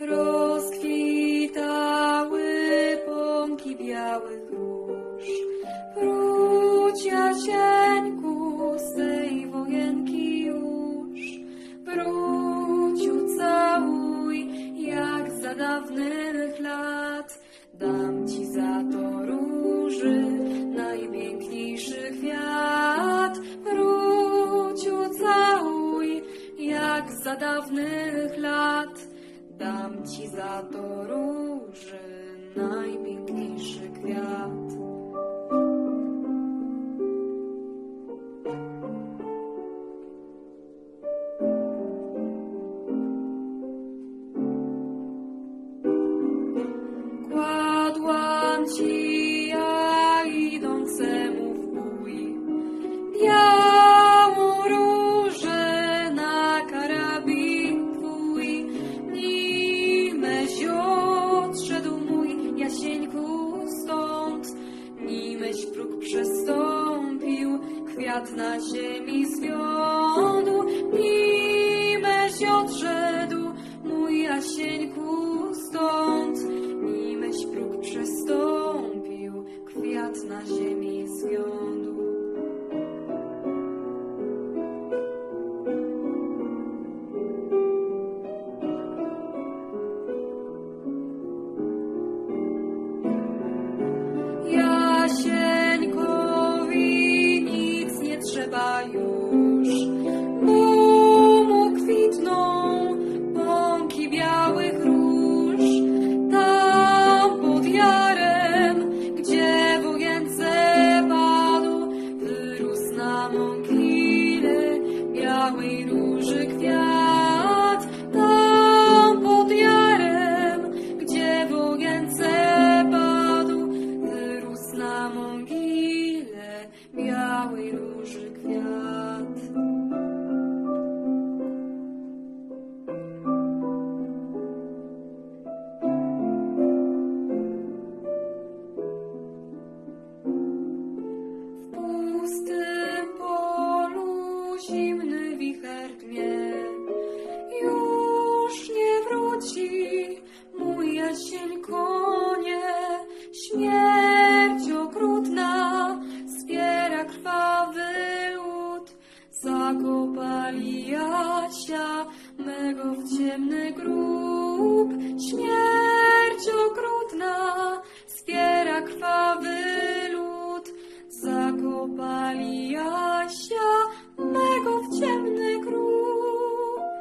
Rozkwitały pąki białych róż. Wróć, Jasieńku, z tej wojenki już. Wróć, ucałuj, jak za dawnych lat. Dam ci za to róży najpiękniejszy kwiat. Wróć, ucałuj, jak za dawnych lat. Dam ci za to róży najpiękniejszy kwiat. Kładłam ci kwiat na ziemi zwiądł. W pustym polu zimny wicher dmie. Jasia mego w ciemny grób. Śmierć